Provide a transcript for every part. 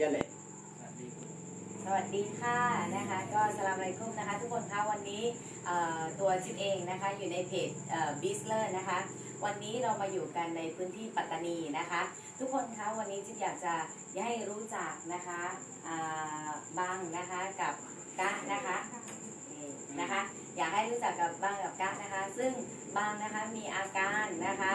จเลยสวัสดีครับสวัสดีค่ะนะคะก็สลามอะไรคุ้มนะคะ ทุกคนคะวันนี้ตัวชิปเองนะคะอยู่ในเพจบิสเลอร์นะคะ วันนี้เรามาอยู่กันในพื้นที่ปัตตานีนะคะ ทุกคนคะวันนี้จิ๊บอยากจะให้รู้จักนะคะบ้างนะคะกับกะนะคะ นะคะ อยากให้รู้จักกับบางกับกะนะคะ ซึ่งบางนะคะมีอาการนะคะ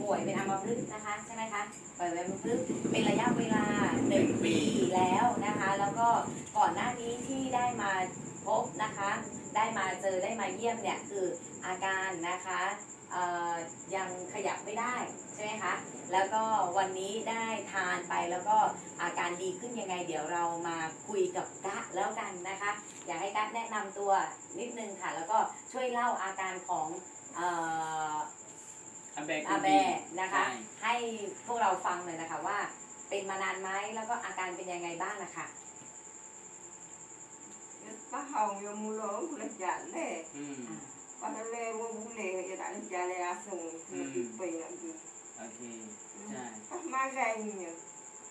ป่วยเป็นอัมพฤกษ์นะคะใช่ไหมคะป่วยเป็นอัมพฤกษ์เป็นระยะเวลาหนึ่งปีแล้วนะคะ แล้วก็ก่อนหน้านี้ที่ได้มาพบนะคะ ได้มาเจอได้มาเยี่ยมเนี่ยคืออาการนะคะ ยังขยับไม่ได้ใช่ไหมคะ แล้วก็วันนี้ได้ทานไปแล้วก็อาการดีขึ้นยังไง เดี๋ยวเรามาคุยกับกะแล้วกันนะคะ อยากให้กะแนะนำตัวนิดนึงค่ะ แล้วก็ช่วยเล่าอาการของเอ่ออาแบกอาแบนะคะใช่ให้พวกเราฟังหน่อยนะคะว่า เป็นมานานไหมแล้วก็อาการเป็นยังไงบ้างนะคะ Ba hồng yo mulo kula jale. อืม Ba le wo bule ya da jale asung kula Hmm. tipe nak tu. โอเคใช่ Pas magai ni.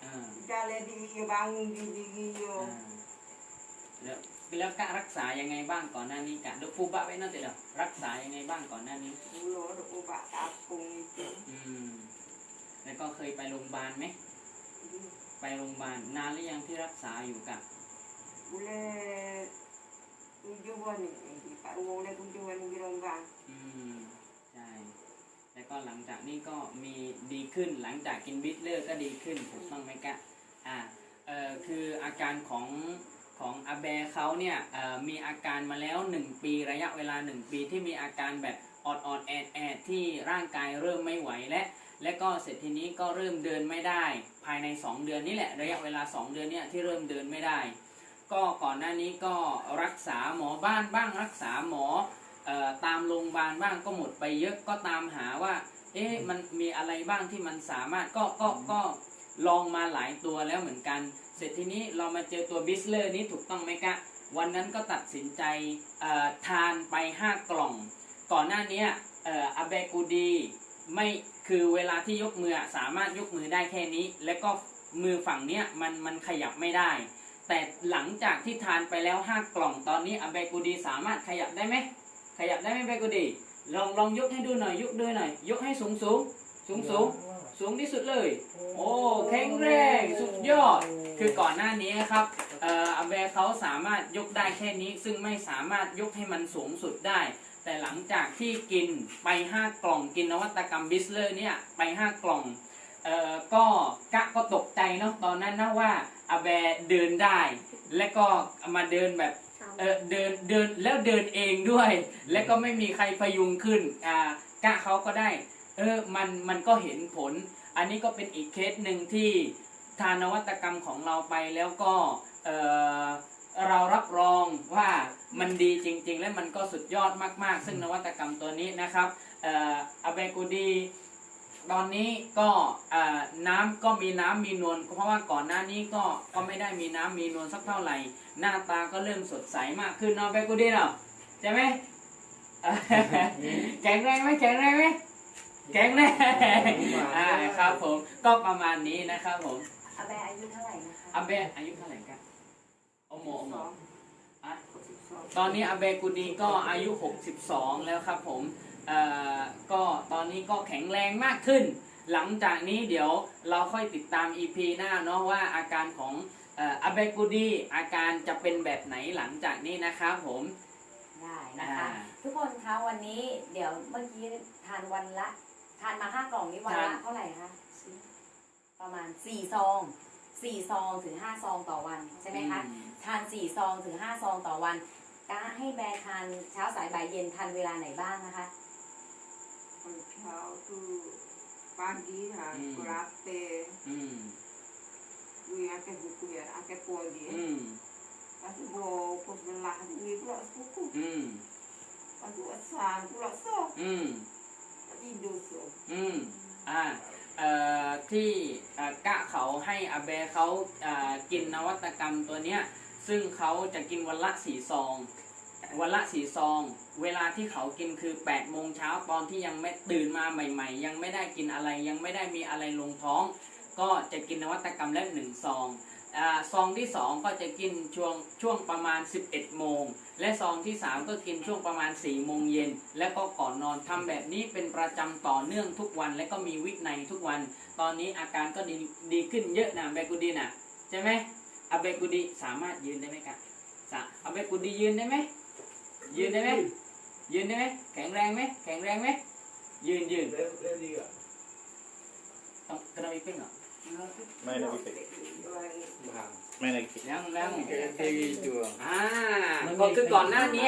อ่า Jale di yo bangun di di yo. อ่าแล้วแล้วกะรักษายังไงบ้างก่อนหน้านี้กะดูฟูบะไว้นั่นติเหรอรักษายังไงบ้างก่อนหน้านี้ Mulo do ubat tapung itu. อืม แล้วก็เคยไปโรงพยาบาลไหม ไปโรงพยาบาลนานหรือยังที่รักษาอยู่กะ Bule tujuan ni. Pak wo le tujuan ni bilang bang. อืมใช่แล้วก็หลังจากนี้ก็มีดีขึ้นหลังจากกินบิทเลอร์ก็ดีขึ้นถูกต้องไหมกะอ่าเอ่อคืออาการของของอาแบเขาเนี่ยเอ่อมีอาการมาแล้ว 1 ปีระยะเวลา 1 ปีที่มีอาการแบบอดอดๆแอดแอดที่ร่างกายเริ่มไม่ไหวและและก็เสร็จทีนี้ก็เริ่มเดินไม่ได้ ภายใน 2 เดือนนี่แหละระยะเวลา 2 เดือนเนี่ยที่เริ่มเดินไม่ได้ ก็ก่อนหน้านี้ก็รักษาหมอบ้านบ้างรักษาหมออตามโรงพยาบาลบ้างก็หมดไปเยอะก็ตามหาว่า เอ๊ะมันมีอะไรบ้างที่มันสามารถก็ก็ก็ลองมาหลายตัวแล้วเหมือนกัน เสร็จทีนี้เรามาเจอตัวบิสเลอร์นี้ถูกต้องไหมกะวันนั้นก็ตัดสินใจทานไป 5 กล่อง ก่อนหน้านี้ออาเบกูดีไม่คือเวลาที่ยกมือสามารถยกมือได้แค่นี้ แล้วก็มือฝั่งเนี้ยมันมันขยับไม่ได้ แต่หลังจากที่ทานไปแล้ว5กล่องตอนนี้อเบกูดีสามารถขยับได้ไหมขยับได้ไหมเบกูดี ลองลองยกให้ดูหน่อยยกด้วยหน่อย ยกให้สูงสูงสูงสูงสูงที่สุดเลย โอ้แข็งแรงสุดยอด คือก่อนหน้านี้ครับเอ่ออเบเขาสามารถยกได้แค่นี้ ซึ่งไม่สามารถยกให้มันสูงสุดได้ แต่หลังจากที่กินไป5กล่องกินนวัตกรรมบิสเลอร์เนี่ยไป5กล่อง เอ่อก็กะก็ตกใจเนาะตอนนั้นนะว่าอาเบเดินได้ และก็มาเดินแบบเออเดินเดินแล้วเดินเองด้วย และก็ไม่มีใครพยุงขึ้นอ่ากะเขาก็ได้เออมันมันก็เห็นผล อันนี้ก็เป็นอีกเคสหนึ่งที่ทานนวัตกรรมของเราไปแล้วก็เอ่อเรารับรองว่ามันดีจริง ๆ และมันก็สุดยอดมาก ๆ ซึ่งนวัตกรรมตัวนี้นะครับเอ่ออาเบกูดี ตอนนี้ก็เอ่อน้ำก็มีน้ำมีนวลเพราะว่าก่อนหน้านี้ก็ก็ไม่ได้มีน้ำมีนวลสักเท่าไหร่ หน้าตาก็เริ่มสดใสมากขึ้นเนาะเบกูดีเนาะใช่ไหมเอ่อแข็งแรงไหมแข็งแรงไหมแข็งแรงอ่าครับผมก็ประมาณนี้นะครับผมอาแบอายุเท่าไหร่นะคะอาเบอายุเท่าไหร่กันโอโมโอโม Song. อะ Song. ตอนนี้อาเบกุดีก็อายุ 62 แล้วครับผมเอ่อ ก็ตอนนี้ก็แข็งแรงมากขึ้น หลังจากนี้เดี๋ยวเราค่อยติดตาม EP หน้าเนาะว่าอาการของเอ่ออาเบกุดีอาการจะเป็นแบบไหนหลังจากนี้นะครับผมได้นะคะอ่าทุกคนคะวันนี้เดี๋ยวเมื่อกี้ทานวันละ ทานมาห้ากล่องนี้วันละทานเท่าไหร่คะประมาณสี่ซองสี่ซองถึงห้าซองต่อวันใช่ไหมคะอืมทานสี่ซองถึงห้าซองต่อวันกะให้แบร์ทานเช้าสายบ่ายเย็นทานเวลาไหนบ้างนะคะ Kalau kau tu pagi ha, Hmm. kurate, อืม gue akan buku ya, akan podi. อืม Lepas tu bawa pos belah gue pula sepuku. อืม Lepas tu asal pula sok. อืม Tidur sok. อืมอ่าเอ่อที่เอ่อกะเขาให้อาเบเขาเอ่อกินนวัตกรรมตัวเนี้ยซึ่งเขาจะกินวันละสี่ซอง วันละสี่ซอง เวลาที่เขากินคือ8ปดโมงเช้าตอนที่ยังไม่ตื่นมาใหม่ ๆ ยังไม่ได้กินอะไรยังไม่ได้มีอะไรลงท้อง ก็จะกินนวัตกรรมละหนึ่งซองซองที่ 2 ก็จะกินช่วงช่วงประมาณ 11 โมง และซองที่ 3 ก็กินช่วงประมาณ 4 โมงเย็น และก็ก่อนนอนทำแบบนี้เป็นประจำต่อเนื่องทุกวัน และก็มีวินัยทุกวัน ตอนนี้อาการก็ดีดีขึ้นเยอะนะเบกูดีน่ะใช่ไหมอเบกูดีสามารถยืนได้ไหมครับสะอเบกูดียืนได้ไหม ยืนได้ไหมยืนได้ไหมแข็งแรงไหมแข็งแรงไหมยืนยืน Lên, lên đi ạ. ต้องกระโดดอีกเป็นเหรอ ไม่ได้พิเศษ Vàng. ไม่ได้พิเศษแล้วแล้ว Cái cái trường. อ่าก็คือก่อนหน้านี้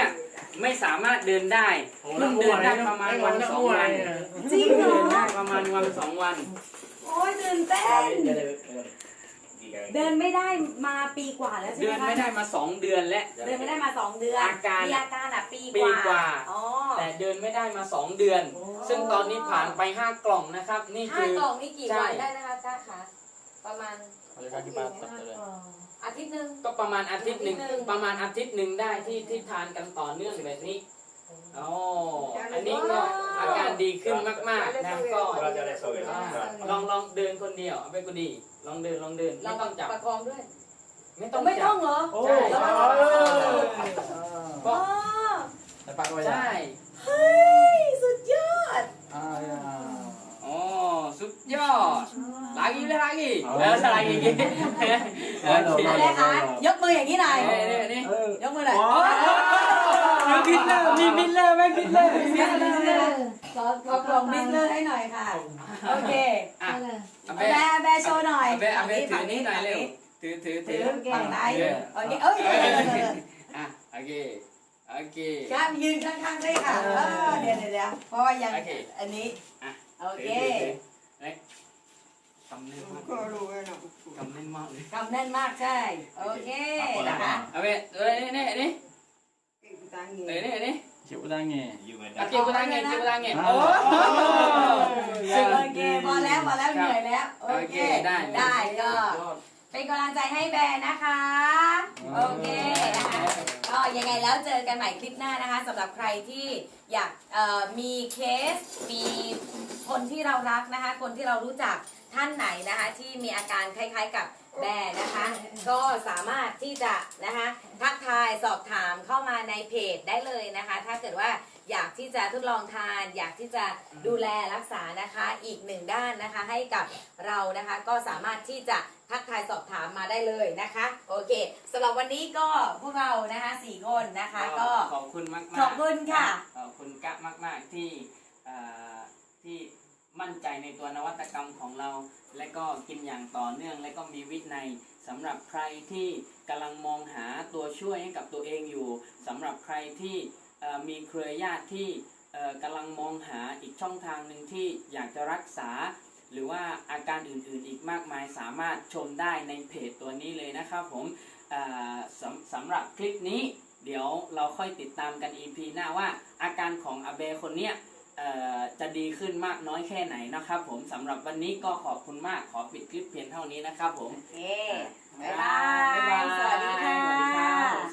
ไม่สามารถเดินได้เพิ่งเดินได้ประมาณวันสองวันจริงเหรอเดินได้ประมาณวันสองวัน โอ้ยตื่นเต้น Đây, đây, đây. เดินไม่ได้มาปีกว่าแล้วใช่เดิไหมนคะไม่ได้มาสองเดือนแล้วเดินไม่ได้มาสองเดือนอาการ มีอาการอะปีปีกว่า อ๋อ แต่เดินไม่ได้มาสองเดือน โอ้ ซึ่งตอนนี้ผ่านไปห้ากล่องนะครับ นี่ห้าคือ กล่องนี่กี่ใช่ วันได้นะคะก้าคะประมาณ Ada kaki patah tuh. อาทิตย์หนึ่ง ก็ประมาณอาทิตย์หนึ่งอาทิตย์หนึ่ง ประมาณอาทิตย์หนึ่งได้ที่ที่ทานกันต่อเนื่องแบบนี้ โอ้อันนี้ก็อาการดีขึ้นมากๆนะก็ Berat ada soge. อ่าลองลองเดินคนเดียวเอาไปกูดี ลองเดินลองเดินเราไม่ต้องจับประคองด้วย ไม่ต้องไม่จัต้อบงเหรอ Ồ, Trời trời ơi. ơi. ก็อ๋อ Đại bác ơi ใช่ à? เฮ้ยสุดยอด À, dạ. โอ้สุดยอด lagi deh lagi เอาเออ lagi โอเคอะไรคะยกมืออย่างนี้หน่อยนี่นี่นี่ Ừ. ยกมือหน่อยมีบินเลอร์มีบินเลอร์ไหมบินเลอร์บิสเลอร์ขอขอกล่องบิสเลอร์ให้หน่อยค่ะ โอเคอะแบร์แบร์โชว์หน่อยเอาไปเอาไปถือนี่หน่อยเร็วถือถือถืถืออฝั่งไหนเออโอเคเอ้ยอะโอเคโอเคการยืนข้างๆด้วยค่ะเออเดี๋ยวเดี๋ยวเดี๋ยวเพราะว่ายังโอเคอันนี้อะโอเคเล็กกำแน่นมาก Có đồ này nọ. กำแน่นมากเลยกำแน่นมากใช่ โอเคนะคะเอาไปเอ้ยนี่นี่ นี่ Cái của ta เอ้ย nghe. นี่นี่ Chịu đang nghề. Chịu người อะ ta. เก็บกูตังเงินเก็บกูตังเงินอ่าโอ้โอเคพอแล้วพอแล้วเหนื่อยแล้ว โอโอเคเคได้ ได้ก็ เป็นกำลังใจให้แบร์นะคะ โอเคนะคะ ก็ยังไงแล้วเจอกันใหม่คลิปหน้านะคะสำหรับใครที่อยากเอ่อมีเคส มีคนที่เรารักนะคะ คนที่เรารู้จักท่านไหนนะคะ ที่มีอาการคล้ายๆกับ แบร์นะคะ ก็สามารถที่จะนะคะทักทายสอบถามเข้ามาในเพจได้เลยนะคะ ถ้าเกิดว่าอยากที่จะทดลองทาน อยากที่จะดูแลรักษานะคะอีกหนึ่งด้านนะคะ ให้กับเรานะคะ ก็สามารถที่จะทักทายสอบถามมาได้เลยนะคะ โอเคสำหรับวันนี้ก็พวกเรานะคะสี่คนนะคะ ก็ขอบคุณมากๆขอบคุณค่ะ ขอบคุณกะมาก ๆที่เอ่อที่ มั่นใจในตัวนวัตกรรมของเรา และก็กินอย่างต่อเนื่อง และก็มีวินัยสำหรับใครที่กำลังมองหาตัวช่วยให้กับตัวเองอยู่สำหรับใครที่มีเครือญาติที่กำลังมองหาอีกช่องทางหนึ่งที่อยากจะรักษา หรือว่าอาการอื่นๆอีกมากมายสามารถชมได้ในเพจตัวนี้เลยนะครับผมสำสำหรับคลิปนี้ เดี๋ยวเราค่อยติดตามกัน EP หน้าว่าอาการของอาเบคนเนี้ย จะดีขึ้นมากน้อยแค่ไหนนะครับผมสำหรับวันนี้ก็ขอบคุณมากขอปิดคลิปเพียงเท่านี้นะครับผมโอเค บ๊ายบาย สวัสดีค่ะสวัสดีครับ